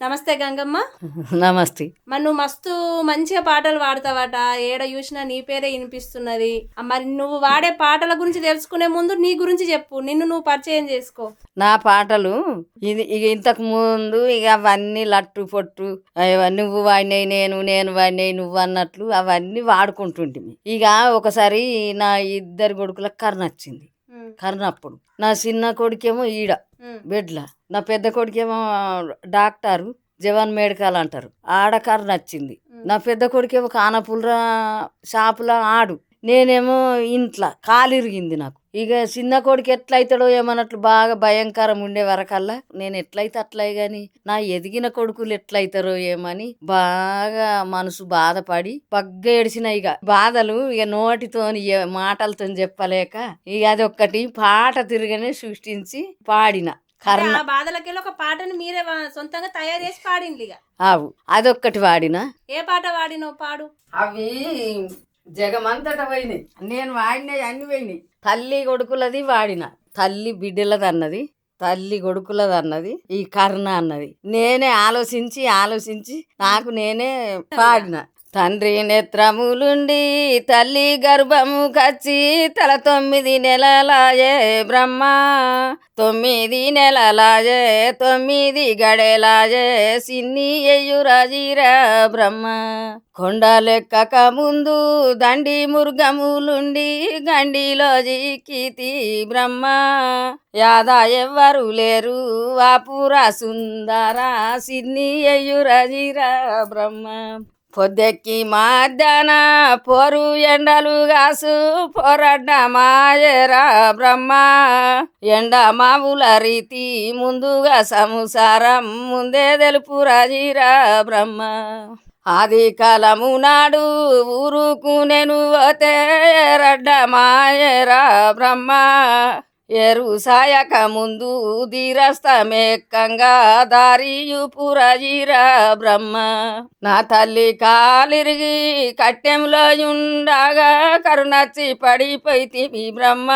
నమస్తే గంగమ్మ. నమస్తే. మరి నువ్వు మస్తు మంచిగా పాటలు పాడతావట. ఏడ చూసినా నీ పేరే వినిపిస్తున్నది. మరి నువ్వు వాడే పాటల గురించి తెలుసుకునే ముందు నీ గురించి చెప్పు. నిన్ను నువ్వు పరిచయం చేసుకో. నా పాటలు ఇది ఇక ఇంతకు ముందు ఇక అవన్నీ లట్టు పొట్టు నువ్వు వాడినాయి నేను నేను వాడినాయి నువ్వు అన్నట్లు అవన్నీ వాడుకుంటుంటిమి. ఇక ఒకసారి నా ఇద్దరు కొడుకులకు కర్ణ వచ్చింది ఉమ్, కర్ణ అప్పుడు నా చిన్న కొడుకేమో ఈడ బెడ్ల. నా పెద్ద కొడుకేమో డాక్టరు జవాన్ మెడికల్ అంటారు. ఆడ కర్ణ వచ్చింది. నా పెద్ద కొడుకేమో కానపుల్రా షాపులో ఆడు. నేనేమో ఇంట్లో కాలిరిగింది నాకు. ఇక చిన్న కొడుకు ఎట్లయితాడో ఏమన్నట్లు బాగా భయంకరం ఉండే వరకల్లా నేను ఎట్లయితే అట్లే గాని నా ఎదిగిన కొడుకులు ఎట్లయితారో ఏమని బాగా మనసు బాధపడి బగ్గ ఏడిచిన ఇక బాధలు ఇక నోటితో మాటలతో చెప్పలేక ఇక అది ఒక్కటి పాట తిరగనే సృష్టించి పాడిన కర్ణ ఆ బాధలకెళ్ళి ఒక పాటని మీరే సొంతంగా తయారు చేసి పాడింది ఇక ఆవు అదొక్కటి వాడిన. ఏ పాట వాడినో పాడు? అవి జగమంతట పోయినాయి. నేను వాడినవి అన్ని పోయినాయి. తల్లి కొడుకులది వాడిన. తల్లి బిడ్డలది అన్నది తల్లి కొడుకులది అన్నది ఈ కర్ణ అన్నది. నేనే ఆలోచించి ఆలోచించి నాకు నేనే పాడిన తండ్రి నేత్రములుండి తల్లి గర్భము కచ్చి తల తొమ్మిది నెలలాయే బ్రహ్మ తొమ్మిది నెలలాయే తొమ్మిది గడేలాయే సిన్ని ఎయ్యురాజీరా బ్రహ్మ. కొండ లెక్కక ముందు దండి ముర్గములుండి గండిలో జీకితి బ్రహ్మ. యాదా ఎవ్వరు లేరు వాపురా సుందర సిన్ని ఎయ్యురాజీరా బ్రహ్మ. పొద్దెక్కి మధ్యాహ్న పోరు ఎండలు గాసు పోరడ్డ మాయరా బ్రహ్మ. ఎండ మావుల రీతి ముందుగా సంసారం ముందే తెలుపు రాజీరా బ్రహ్మ. ఆది కాలము నాడు ఊరుకు నేను పోతే రడ్డ మాయరా బ్రహ్మ. ఎరుసాయక ముందు ధీరస్తమేకంగా దారియు పురజీర బ్రహ్మ. నా తల్లి కాలిరిగి కట్టెంలో ఉండగా కరుణచ్చి పడిపోయి బ్రహ్మ.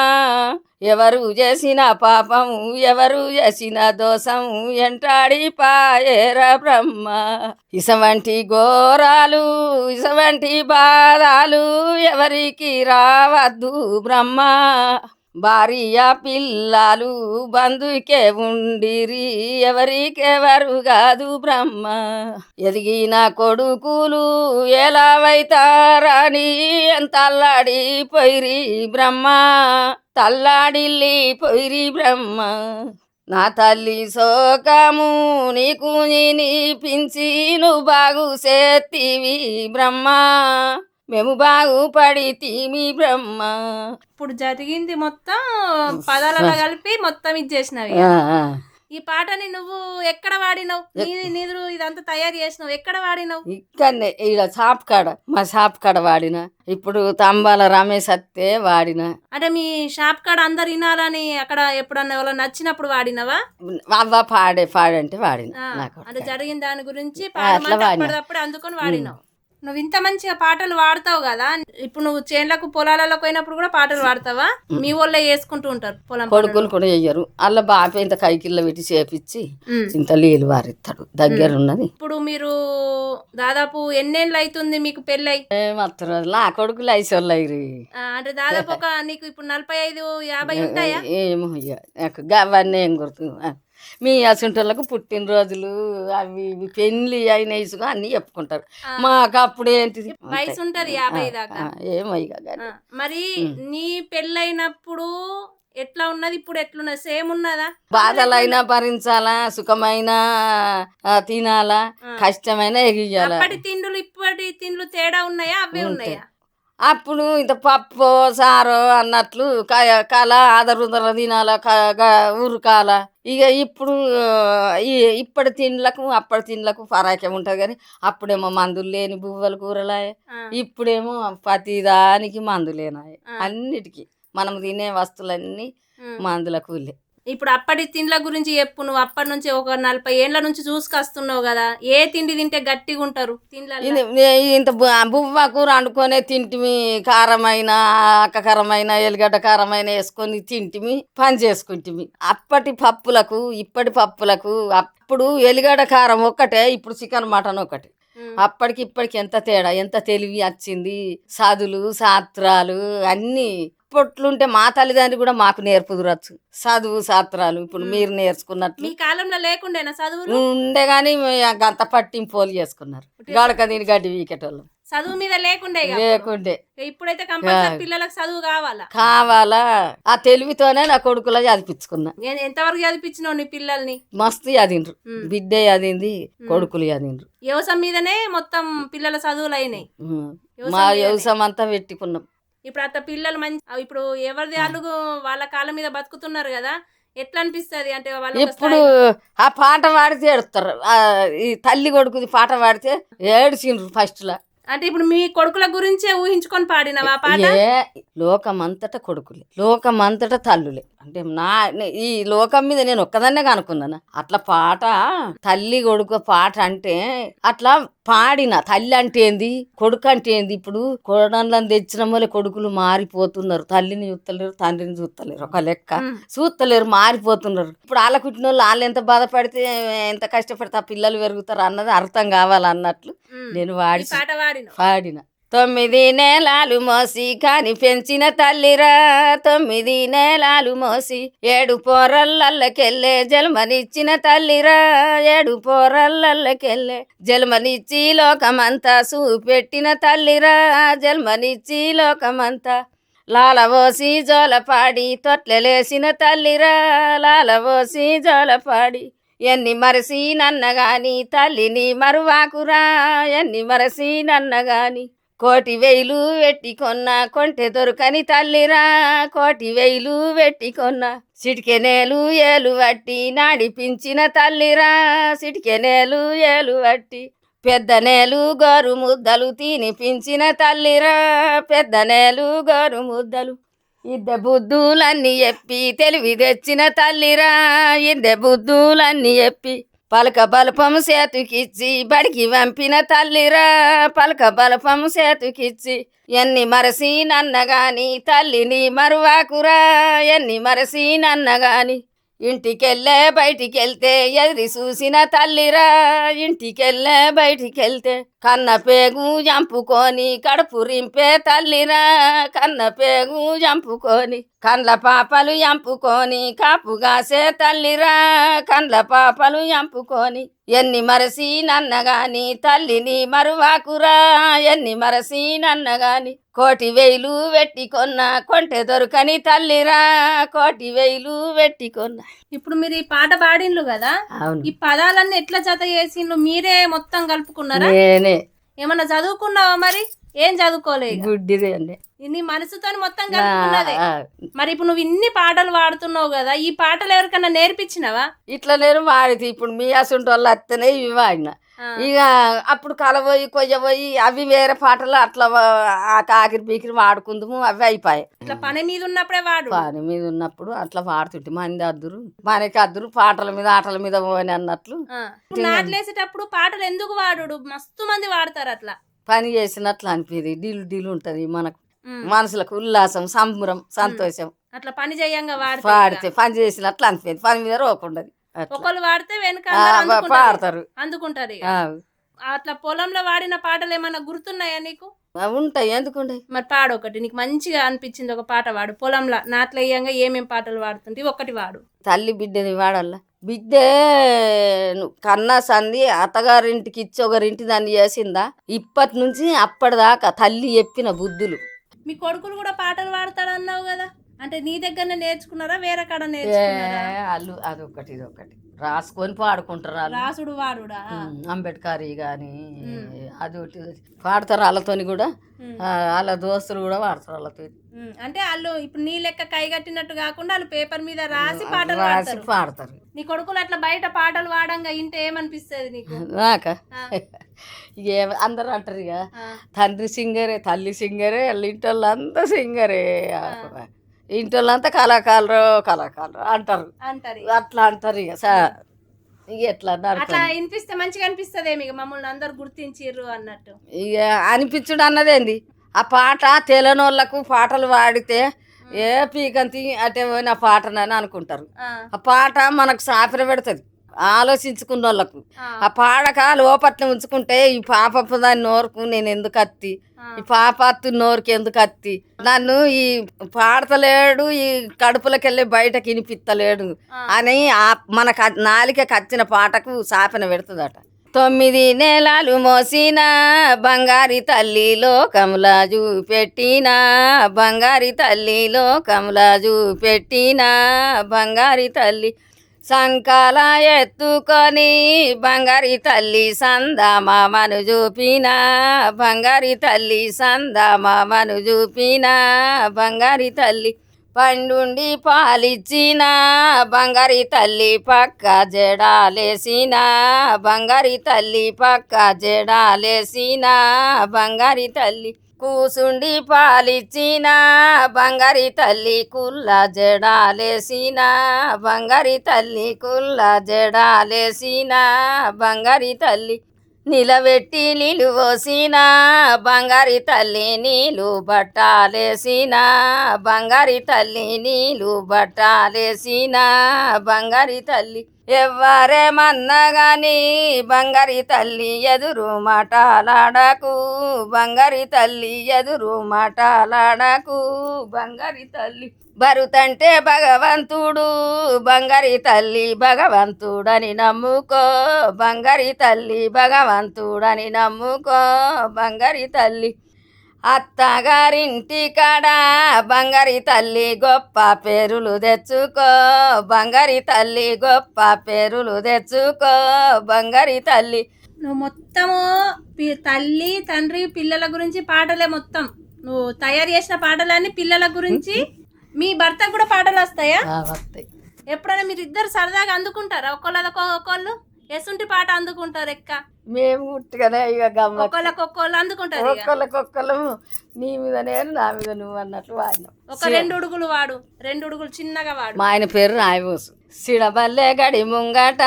ఎవరు చేసిన పాపం ఎవరు చేసిన దోషం ఎంటాడి పాయేర బ్రహ్మ. ఇసవంటి ఘోరాలు ఇసవంటి బాధాలు ఎవరికి రావద్దు బ్రహ్మ. భార్య పిల్లలు బంధుకే ఉండిరి ఎవరికెవరు కాదు బ్రహ్మ. ఎదిగిన కొడుకులు ఎలా వైతారని ఎంత అల్లాడిపోయిరి బ్రహ్మ. తల్లాడిల్లి పోయిరి బ్రహ్మ. నా తల్లి శోకము నీకు నిపించి నువ్వు బాగు చేతివి బ్రహ్మ. మేము బాగుపడి తీమి బ్రహ్మ. ఇప్పుడు జరిగింది మొత్తం పదాలలో కలిపి మొత్తం ఇది చేసినవి ఆ, ఆ. ఈ పాటని నువ్వు ఎక్కడ వాడినావు? నీ నీరు ఇదంతా తయారు చేసినావు. ఎక్కడ వాడినావు? ఇక్కడనే ఈడ షాప్ కాడ మా షాప్ కాడ వాడిన. ఇప్పుడు తంబాల రమేష్ అత్తే వాడిన. అంటే మీ షాప్ కాడ అందరు వినాలని అక్కడ ఎప్పుడన్నా ఎవరో నచ్చినప్పుడు వాడినవా? అవ్వ పాడే పాడంటే వాడిన అంటే జరిగిన దాని గురించి అందుకొని వాడినావు. నువ్వు ఇంత మంచిగా పాటలు వాడతావు కదా ఇప్పుడు నువ్వు చేన్లకు పొలాలలో పోయినప్పుడు కూడా పాటలు పాడతావా? మీ వాళ్ళే వేసుకుంటూ ఉంటారు పొలం కొడుకులు కూడా చెయ్యరు అల్ల బాపే ఇంత కైకిల్ల పెట్టి చేపించి. ఇంత నీళ్ళు వారిస్తాడు. దగ్గర ఉన్నది. ఇప్పుడు మీరు దాదాపు ఎన్నేళ్ళు అవుతుంది మీకు పెళ్ళై? ఏమత్తరు నా కొడుకులు ఐసోళ్ళు అయ్యి ఆ, అంటే దాదాపు ఒక నీకు ఇప్పుడు నలభై ఐదు యాభై ఉంటాయా? ఏమో అవన్నీ ఏం గుర్తు ఆ, మీ అసంటోళ్ళకు పుట్టినరోజులు అవి ఇవి పెళ్ళి అయిన ఇసుగా అన్నీ చెప్పుకుంటారు. మాకు అప్పుడు ఏంటిది? వయసు ఉంటది యాభై దాకా. ఆ, ఏమో ఇక గాని. ఆ, మరి నీ పెళ్ళైనప్పుడు ఎట్లా ఉన్నది? ఇప్పుడు ఎట్లున్నది? సేమ్ ఉన్నదా? బాధలైనా భరించాలా? సుఖమైనా తినాలా. కష్టమైనా ఎగియాలా? అప్పటి తిండులు ఇప్పటి తిండ్లు తేడా ఉన్నాయా? అవే. ఉన్నాయా? అప్పుడు ఇంత పప్పు సారో అన్నట్లు కల ఆదరుదల తినాల ఉరకాల ఇక ఇప్పుడు ఇప్పటి తిండ్లకు అప్పటి తిండ్లకు ఫరాకే ఉంటుంది కానీ అప్పుడేమో మందులు లేని బువ్వలు కూరలాయ. ఇప్పుడేమో ప్రతి దానికి మందులేనాయి. ఆ. అన్నిటికీ. మనం తినే వస్తువులన్నీ ఉమ్. మందుల కూలే ఇప్పుడు అప్పటి తిండ్ల గురించి చెప్పు నువ్వు అప్పటి నుంచి ఒక నలభై ఏండ్ల నుంచి చూసుకొస్తున్నావు కదా ఏ తిండి తింటే గట్టిగా ఉంటారు తిండ్ల ఇంత బువ్వ కూర వండుకొనే తింటిమి కారమైన ఆకకరమైన ఎల్లిగడ్డ కారమైన వేసుకొని తింటిమి పని చేసుకుంటిమి. అప్పటి పప్పులకు ఇప్పటి పప్పులకు అప్పుడు ఎల్లిగడ్డ కారం ఒక్కటే ఇప్పుడు చికెన్ మటన్ ఒకటి అప్పటికి ఇప్పటికి ఎంత తేడా ఎంత తెలివి వచ్చింది సాధులు శాస్త్రాలు అన్నీ ఇప్పట్లుంటే మా తల్లిదండ్రులు కూడా మాకు నేర్పుదురచ్చు చదువు శాస్త్రాలు ఇప్పుడు మీరు నేర్చుకున్నట్లు. మీ కాలంలో లేకుండేనా చదువులు? ఉండే కానీ గంత పట్టింపోలు చేసుకున్నారు. గడక దీని గడ్డి వీకెటోళ్ళు చదువు మీద లేకుండే. లేకుండే. ఇప్పుడైతే కంపల్సరీ. పిల్లలకు చదువు కావాలా? కావాలా. ఆ తెలివితోనే నా కొడుకులా చదివించుకున్నా. ఏ- ఎంతవరకు చదివించినావు నీ పిల్లల్ని? మస్తు చదివిండ్రు. బిడ్డ చదివింది కొడుకులు చదివిండ్రు. వ్యవసాయం మీదనే మొత్తం పిల్లల చదువులు అయినాయి. మా. వ్యవసాయం అంతా పెట్టుకున్నాం. ఇప్పుడు అత్త పిల్లలు మంచి ఇప్పుడు ఎవరిది అలుగు వాళ్ళ కాళ్ళ మీద బతుకుతున్నారు కదా ఎట్లా అనిపిస్తది అంటే వాళ్ళ ఇప్పుడు ఆ పాట పాడితే ఏడుస్తారు. ఆ, ఈ తల్లి కొడుకుది పాట పాడితే ఏడ్చిండ్రు ఫస్ట్ లా అంటే ఇప్పుడు మీ కొడుకుల గురించే ఊహించుకొని పాడినవా పాట? లోకమంతట కొడుకులే లోకమంతట తల్లులే. అంటే నా ఈ లోకం మీద నేను ఒక్కదాన్నే కనుక్కున్నాను అట్లా పాట తల్లి కొడుకు పాట అంటే అట్లా పాడిన. తల్లి అంటే ఏంది? కొడుకు అంటే ఏంది? ఇప్పుడు కొడలను తెచ్చిన వల్ల కొడుకులు మారిపోతున్నారు. తల్లిని చూస్తలేరు తండ్రిని చూస్తలేరు. ఒక లెక్క. చూస్తలేరు మారిపోతున్నారు. ఇప్పుడు వాళ్ళ కుట్టిన వాళ్ళు వాళ్ళు ఎంత బాధపడితే ఎంత కష్టపడితే ఆ పిల్లలు పెరుగుతారు అన్నది అర్థం కావాలన్నట్లు. నేను వాడి పాడిన. తొమ్మిది నేలాలు మోసి కాని పెంచిన తల్లిరా. తొమ్మిది నేలాలు మోసి ఏడు పోరల్లకెళ్ళే జన్మనిచ్చిన తల్లిరా. ఏడు పోరల్లకెళ్ళే జన్మనిచ్చి లోకమంతా చూపెట్టిన తల్లిరా. జన్మనిచ్చి లోకమంతా లాలవోసి జోలపాడి తొట్లలేసిన తల్లిరా. లాలవోసి జోలపాడి ఎన్ని మరసి నన్నగాని తల్లిని మరువాకురా. ఎన్ని మరసి నన్నగాని కోటి వేలు వెట్టి కొన్న కొంటె దొరకని తల్లిరా. కోటి వేలు వెట్టి కొన్న సిటికెనేలు ఏలు వట్టి నాడిపించిన తల్లిరా. సిటికెనేలు ఏలు వట్టి పెద్ద నేలు గోరు ముద్దలు తినిపించిన తల్లిరా. పెద్ద నేలు గోరు ముద్దలు ఇద్దె బుద్ధులన్నీ చెప్పి తెలివి తెచ్చిన తల్లిరా. ఇద్దె బుద్ధులన్నీ చెప్పి పలక బలపము సేతుకిచ్చి బడికి పంపిన తల్లిరా పలక బలపము సేతుకిచ్చి ఎన్ని మరసి నన్నగాని తల్లిని మరువాకురా ఎన్ని మరసి నన్నగాని ఇంటికెళ్ళే బయటికెళ్తే ఎదిరి చూసిన తల్లిరా ఇంటికెళ్ళే బయటికెళ్తే కన్న పేగు చంపుకొని కడుపు రింపే తల్లిరా కన్న పేగు చంపుకొని కండ్ల పాపలు చంపుకొని కాపు కాసే తల్లిరా. కండ్ల పాపలు చంపుకొని ఎన్ని మరసి నన్నగాని తల్లిని మరువాకురా. ఎన్ని మరసి నన్నగాని కోటి వేలు వెట్టికొన్న కొంటె దొరకని తల్లిరా. కోటి వేలు వెట్టికొన్న ఇప్పుడు మీరు ఈ పాట పాడిండ్లు కదా? అవును. ఈ పదాలన్నీ ఎట్లా జత చేసిండ్రు? మీరే మొత్తం కలుపుకున్నారా? నేనే. ఏమన్నా చదువుకున్నావా మరి? ఏం చదువుకోలే ఇక. గుడ్డిదే అండి. నీ మనసుతో మొత్తం కలుపుకున్నదే. మరి ఇప్పుడు నువ్వు ఇన్ని పాటలు పాడుతున్నావు కదా ఈ పాటలు ఎవరికన్నా నేర్పించినవా? ఇట్లా నేను వాడితే ఇప్పుడు మీ అసంటి వాళ్ళు వస్తేనే ఇవి వాడిన. ఇక అప్పుడు కలబోయి కొయ్యబోయి అవి వేరే పాటలు అట్లా వా- ఆ కాకిరి పీకిరి వాడుకుందాము అవి అయిపోయాయి ఇట్లా పని మీద ఉన్నప్పుడే వాడు. పని మీద ఉన్నప్పుడు అట్లా వాడుతుంటే. మంది అద్దురు మనకి అద్దురు పాటల మీద ఆటల మీద పోని అన్నట్లు. నాట్లేసేటప్పుడు పాటలు ఎందుకు వాడు మస్తు మంది వాడతారు అట్లా. పని చేసినట్లు అనిపింది. డీలు డీలు ఉంటది మనకు. మనసులకు ఉల్లాసం సంబరం సంతోషం. అట్లా పని చేయంగా వాడితే పని చేసినట్లు అనిపింది. పని మీద రోకుండదు ఒకళ్ళు వాడితే వెనక. పాడతారు. అందుకుంటారు అట్లా పొలంలో వాడిన పాటలు ఏమన్నా గుర్తున్నాయా నీకు? ఉంటాయి. ఎందుకుండే? మరి పాడు ఒకటి. నీకు మంచిగా అనిపించింది ఒక పాట వాడు. పొలంలో నాట్లయ్యంగా ఏమేం పాటలు వాడుతుంటే ఒకటి వాడు. తల్లి బిడ్డని వాడల్లా? బిడ్డే కన్నా సంది అత్తగారింటికి ఇచ్చి ఒకరింటి దాన్ని చేసిందా? ఇప్పటి నుంచి అప్పటిదాకా తల్లి చెప్పిన బుద్ధులు. మీ కొడుకులు కూడా పాటలు పాడతాడు అన్నావు కదా? అంటే నీ దగ్గరనే నేర్చుకున్నారా? వేరే కాడ నేర్చుకున్నారా? వాళ్ళు అదొకటి ఇదొకటి. రాసుకొని పాడుకుంటారు రాసుడు వాడుడా? అంబేద్కర్ కానీ. అదొకటి ఇదొకటి. పాడతారు వాళ్ళతోని కూడా. వాళ్ళ దోస్తులు కూడా పాడతారు వాళ్ళతో. అంటే వాళ్ళు ఇప్పుడు నీ లెక్క కైగట్టినట్టు కాకుండా వాళ్ళు పేపర్ మీద రాసి పాటలు రాసి పాడతారు. నీ కొడుకులు అట్లా బయట పాటలు వాడంగా ఇంటే ఏమనిపిస్తుంది నీకు? నాక ఏమ- అందరూ అంటారు ఇక. తండ్రి సింగరే తల్లి సింగరే వాళ్ళ ఇంటి వాళ్ళు సింగరే ఇంటి వాళ్ళంతా కళాకారులు కళాకారులు అంటారు. అంటారు. అట్లా అంటారు ఇక. ఇక ఎట్లా అట్లా వినిపిస్తే మంచిగా అనిపిస్తుంది ఇక మమ్మల్ని అందరు గుర్తించిర్రు అన్నట్టు. ఇక అనిపించుడు అన్నదేంది? ఆ పాట తెలనోళ్ళకు పాటలు పాడితే ఏ పీకంతి అటే పోయిన పాటనని అనుకుంటారు. ఆ, ఆ పాట మనకు సాపిర పెడుతుంది. ఆలోచించుకున్న వాళ్ళకు ఆ, పాడక లోపట్ల ఉంచుకుంటే ఈ పాపపు దాని నోరుకు నేను ఎందుకు అత్తి. ఈ పాపత్తు నోరుకి ఎందుకు అత్తి? నన్ను ఈ పాడతలేడు ఈ కడుపులోకి వెళ్ళి బయటకి వినిపిత్తలేడు. అని ఆ మన క- నాలికకి వచ్చిన పాటకు సాపన పెడుతుందట. తొమ్మిది నెలలు మోసిన బంగారి తల్లిలో కమలాజు పెట్టిన బంగారి తల్లిలో కమలాజు పెట్టిన బంగారి తల్లి సంకాల ఎత్తుకొని బంగారి తల్లి సందమను చూపిన బంగారి తల్లి సందమను చూపిన బంగారి తల్లి పండుండి పాలిచ్చిన బంగారి తల్లి పక్క జడాలేసిన బంగారి తల్లి పక్క జడాలేసిన బంగారి తల్లి కూసుండి పాలిచ్చిన బంగారి తల్లి కుల్ల జడాలేసిన బంగారి తల్లి కుల్ల జడాలేసిన బంగారి తల్లి నిలబెట్టి నీళ్ళు బంగారి తల్లి నీళ్ళు బట్టాలేసిన బంగారి తల్లి నీళ్ళు బట్టాలేసిన బంగారి తల్లి ఎవ్వరేమన్నా గాని బంగారి తల్లి ఎదురు మాటలాడకు బంగారి తల్లి ఎదురు మాటలాడకు బంగారి తల్లి భరుతంటే భగవంతుడు బంగారి తల్లి భగవంతుడని నమ్ముకో బంగారి తల్లి భగవంతుడని నమ్ముకో బంగారి తల్లి అత్తగారింటి కాడ బంగారి తల్లి గొప్ప పేరులు తెచ్చుకో. బంగారి తల్లి గొప్ప పేరులు తెచ్చుకో. బంగారి తల్లి. నువ్వు మొత్తము తల్లి తండ్రి పిల్లల గురించి పాటలే మొత్తం. నువ్వు తయారు చేసిన పాటలన్నీ పిల్లల గురించి మీ భర్తకు కూడా పాటలు వస్తాయా? వస్తాయి. ఎప్పుడైనా మీరు ఇద్దరు సరదాగా అందుకుంటారా? ఒకళ్ళకి ఒక్కొక్కళ్ళు ఎసుంటి పాట అందుకుంటారు ఎక్క మేము ఉట్టుగానే ఇక గమ్మ ఒకళ్ళకి ఒక్కోళ్ళు అందుకుంటారు ఇక. ఒక్కళ్ళకొక్కళ్ళు నీ మీద నేను నా మీద నువ్వు అన్నట్లు వాడినాం. ఒక రెండు ఉడుగులు వాడు రెండు ఉడుగులు చిన్నగా వాడు. మా ఆయన పేరు రాయబోసు. సిడబల్లె గడి ముంగట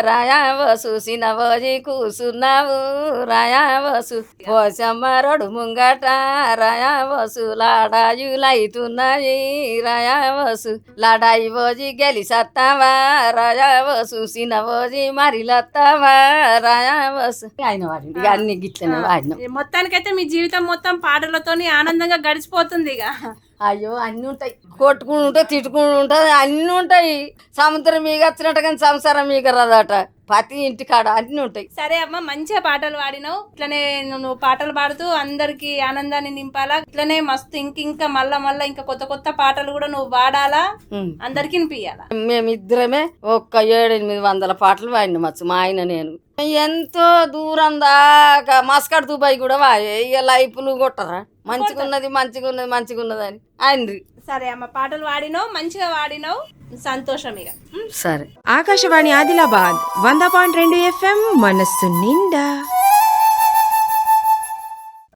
రాయవోసు సినవోజి కూసున్నావు రాయవోసు పోసమ్మ రోడు ముంగట రాయవోసు లాడాయులైతున్నాయి రాయవోసు లాడాయి ఓజి గెలిసత్తావా రాయవోసు సినవోజి మరిలత్తావా రాయవోసు ఆయన వాడి అన్ని గిట్లనే వాడినాం. మొత్తానికైతే మీ జీవితం మొత్తం పాటలతోని ఆనందంగా గడిచిపోతుంది ఇక. అయ్యో అన్నీ ఉంటాయి. కొట్టుకుని ఉంటాయి తిట్టుకుని ఉంటుంది అన్నీ ఉంటాయి. సముద్రం మీకు వచ్చినట్టు కానీ సంసారం మీకు రాదట. ప్రతి ఇంటికాడ అన్నీ ఉంటాయి. సరే అమ్మ మంచిగా పాటలు పాడినావు. ఇట్లనే నువ్వు పాటలు పాడుతూ అందరికి ఆనందాన్ని నింపాలా? ఇట్లనే మస్తు ఇంక ఇంకా మళ్ళా మళ్ళా ఇంకా కొత్త కొత్త పాటలు కూడా నువ్వు పాడాలా. అందరికి వినిపించాలా మేమిద్దరమే ఒక్క ఏడెనిమిది వందల పాటలు వాడినాం వచ్చు మా ఆయన నేను. ఎంతో దూరం దాకా మస్కట్ దుబాయ్ కూడా వాయే ఇక లైఫ్లు కొట్టరా? మంచిగున్నది మంచిగున్నది మంచిగున్నది అని. ఆయనది. సరే అమ్మ పాటలు పాడినావు మంచిగా పాడినావు. సంతోషం ఇక. సరే. ఆకాశవాణి ఆదిలాబాద్ వంద పాయింట్ రెండు ఎఫ్ఎం మనస్సు నిండా.